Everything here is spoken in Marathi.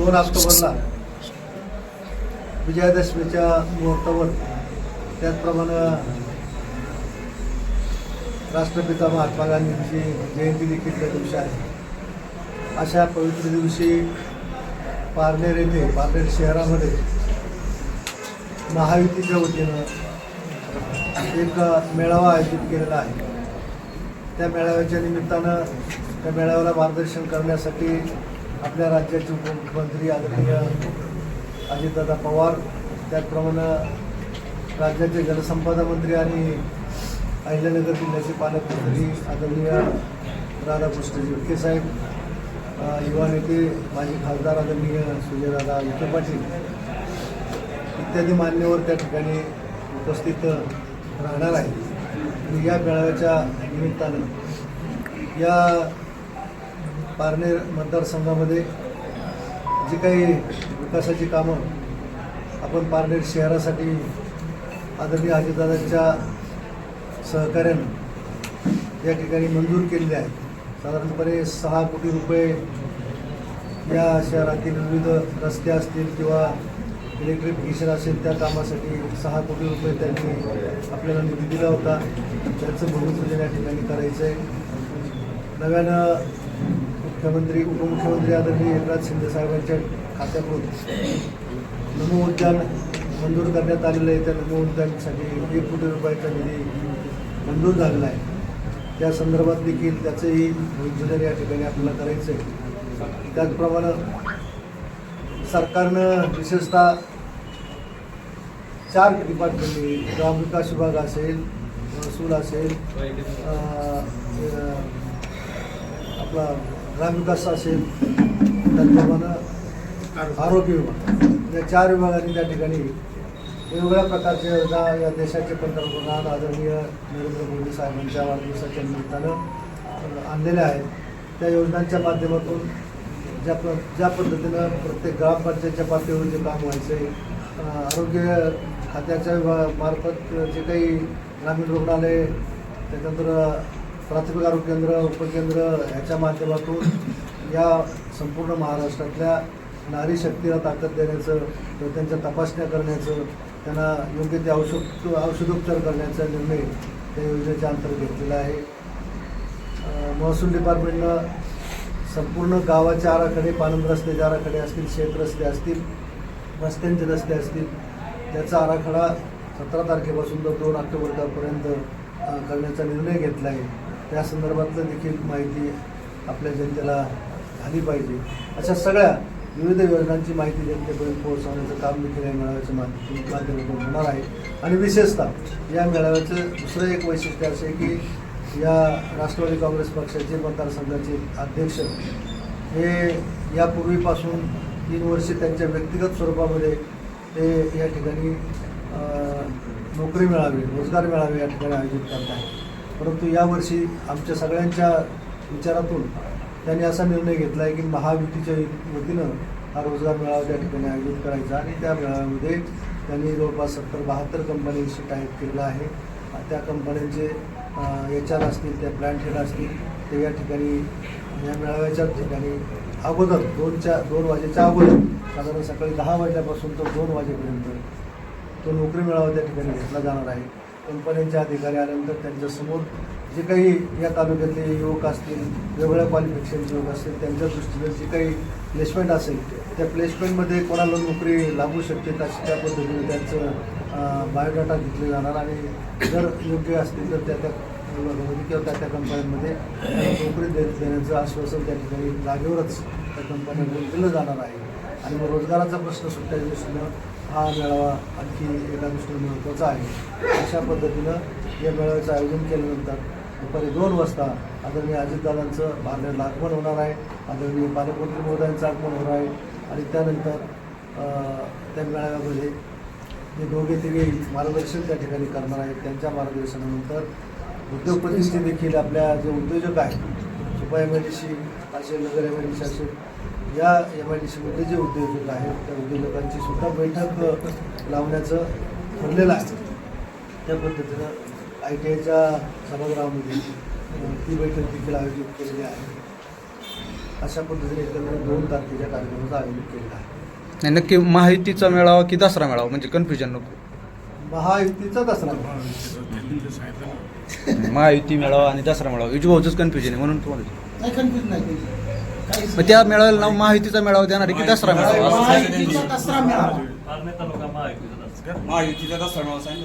दोन ऑक्टोबरला विजयादशमीच्या मुहूर्तावर त्याचप्रमाणे राष्ट्रपिता महात्मा गांधींची जयंती देखील त्या दिवशी आहे. अशा पवित्र दिवशी पारनेर येथे पारनेर शहरामध्ये महायुतीच्या वतीनं एक मेळावा आयोजित केलेला आहे. त्या मेळाव्याच्या निमित्तानं त्या मेळाव्याला मार्गदर्शन करण्यासाठी आपल्या राज्याचे उपमुख्यमंत्री आदरणीय अजितदादा पवार त्याचप्रमाणे राज्याचे जलसंपदा मंत्री आणि अहिल्यानगर जिल्ह्याचे पालकमंत्री आदरणीय राधाकृष्णजी विखे साहेब युवा नेते माजी खासदार आदरणीय सुजयदादा विखे पाटील इत्यादी मान्यवर त्या ठिकाणी उपस्थित राहणार आहे या मेळाव्याच्या निमित्तानं या पारनेर मतदारसंघामध्ये जी काही विकासाची कामं आपण पारनेर शहरासाठी आदरणीय अजितदादांच्या सहकार्यानं या ठिकाणी मंजूर केलेली आहे साधारणपणे सहा कोटी रुपये या शहरातील विविध रस्ते असतील किंवा इलेक्ट्रिफिकेशन असेल त्या कामासाठी सहा कोटी रुपये त्यांनी आपल्याला निधी दिला होता. त्याचं भूमिपूजन या ठिकाणी करायचं आहे नव्यानं मुख्यमंत्री उपमुख्यमंत्री आदरणीय एकनाथ शिंदे साहेबांच्या खात्यातून नमो उद्यान मंजूर करण्यात आलेलं आहे. त्या नमो उद्यानसाठी एक कोटी रुपयाचा निधी मंजूर झालेला आहे. त्या संदर्भात देखील त्याचंही भूमिपूजन या ठिकाणी आपल्याला करायचं आहे त्याचप्रमाणे सरकारनं विशेषतः चार डिपार्टमेंट ग्रामविकास विभाग असेल महसूल असेल आपला ग्रामविकास असेल त्याचप्रमाणे आरोग्य विभाग. या चार विभागांनी त्या ठिकाणी वेगवेगळ्या प्रकारच्या योजना या देशाचे पंतप्रधान आदरणीय नरेंद्र मोदी साहेबांच्या वाढदिवसाच्या निमित्तानं आणलेल्या आहेत. त्या योजनांच्या माध्यमातून ज्या प ज्या पद्धतीनं प्रत्येक ग्रामपंचायतच्या पातळीवर जे काम व्हायचं आहे आरोग्य खात्याच्या मार्फत जे काही ग्रामीण रुग्णालय त्याच्यानंतर प्राथमिक आरोग्य केंद्र उपकेंद्र ह्याच्या माध्यमातून या संपूर्ण महाराष्ट्रातल्या नारी शक्तीला ताकद देण्याचं किंवा त्यांच्या तपासण्या करण्याचं त्यांना योग्य ते औषध औषधोपचार करण्याचा निर्णय त्या योजनेच्या अंतर्गत घेतलेला आहे. महसूल डिपार्टमेंटनं संपूर्ण गावाचे आराखडे पानंद रस्त्याचे आराखडे असतील शेत रस्ते असतील रस्त्यांचे रस्ते असतील त्याचा आराखडा सतरा तारखेपासून तर दोन ऑक्टोबरपर्यंत करण्याचा निर्णय घेतला आहे. त्या संदर्भातलं देखील माहिती आपल्या जनतेला झाली पाहिजे. अशा सगळ्या विविध योजनांची माहिती जनतेपर्यंत पोहोचवण्याचं काम देखील या मेळाव्याच्या माध्यमातून माध्यमातून होणार आहे. आणि विशेषतः या मेळाव्याचं दुसरं एक वैशिष्ट्य असे की या राष्ट्रवादी काँग्रेस पक्षाचे मतदारसंघाचे अध्यक्ष हे यापूर्वीपासून तीन वर्षे त्यांच्या व्यक्तिगत स्वरूपामध्ये ते या ठिकाणी नोकरी मिळावी रोजगार मिळावे या ठिकाणी आयोजित करत आहे परंतु यावर्षी आमच्या सगळ्यांच्या विचारातून त्यांनी असा निर्णय घेतला आहे की महायुतीच्या वतीनं हा रोजगार मेळावा त्या ठिकाणी आयोजित करायचा आणि त्या मेळाव्यामध्ये त्यांनी जवळपास सत्तर बहात्तर कंपन्यांशी टाईप केलेला आहे. त्या कंपन्यांचे एच आर असतील त्या प्लॅन हेड असतील ते या ठिकाणी या मेळाव्याच्या ठिकाणी अगोदर दोनच्या दोन वाजेच्या अगोदर साधारण सकाळी दहा वाजल्यापासून तर दोन वाजेपर्यंत तो नोकरी मेळावा त्या ठिकाणी घेतला जाणार आहे. कंपन्यांचे अधिकारी आल्यानंतर त्यांच्यासमोर जे काही या तालुक्यातले युवक असतील वेगवेगळ्या क्वालिफिकेशनचे युवक असतील त्यांच्या दृष्टीने जे काही प्लेसमेंट असेल त्या प्लेसमेंटमध्ये कोणाला नोकरी लागू शकते तशी त्या पद्धतीने त्यांचं बायोडाटा घेतले जाणार आणि जर योग्य असतील तर त्या त्या विभागामध्ये किंवा त्या त्या कंपन्यांमध्ये नोकरी दे देण्याचं आश्वासन त्या ठिकाणी जागेवरच त्या कंपन्यांकडून दिलं जाणार आहे. आणि मग रोजगाराचा प्रश्न सुटण्याच्या दृष्टीनं हा मेळावा आणखी एका दृष्टीने महत्त्वाचा आहे. अशा पद्धतीनं या मेळाव्याचं आयोजन केल्यानंतर दुपारी दोन वाजता आदरणीय अजितदादांचं पारनेरला आगमन होणार आहे. आदरणीय पालकमंत्री महोदयांचं आगमन होणार आहे. आणि त्यानंतर त्या मेळाव्यामध्ये जे दोघे तिघे मार्गदर्शन त्या ठिकाणी करणार आहेत त्यांच्या मार्गदर्शनानंतर उद्योगपतींचे देखील आपल्या जे उद्योजक आहेत Supa M I D C असेल Nagar M I D C असेल या एम आय डी सीमध्ये जे उद्योजक आहेत त्या उद्योजकांची सुद्धा बैठक लावण्याचं ठरलेलं आहे. त्या पद्धतीनं आय टी आयच्या सभागृहामध्ये ती बैठक देखील आयोजित केलेली आहे. अशा पद्धतीने एकंदरीत दोन तारखेच्या कार्यक्रमाचं आयोजन केलेलं आहे. नाही नक्की माहितीचा मेळावा की दसरा मेळावा? म्हणजे कन्फ्युजन नको. महायुतीचा दसरा महायुती मेळावा आणि दसरा मेळावा. युजी भाऊचंच कन्फ्युजन आहे म्हणून तुम्हाला नाही कन्फ्युज नाही. काहीच मग त्या मेळाव्याला नाव महायुतीचा मेळावा देणार आहे की दसरा मेळावा? महायुतीचा दसरा मेळावा. फार नेता लोक महायुतीचा महायुतीचा दसरा मेळावा सांगितलं.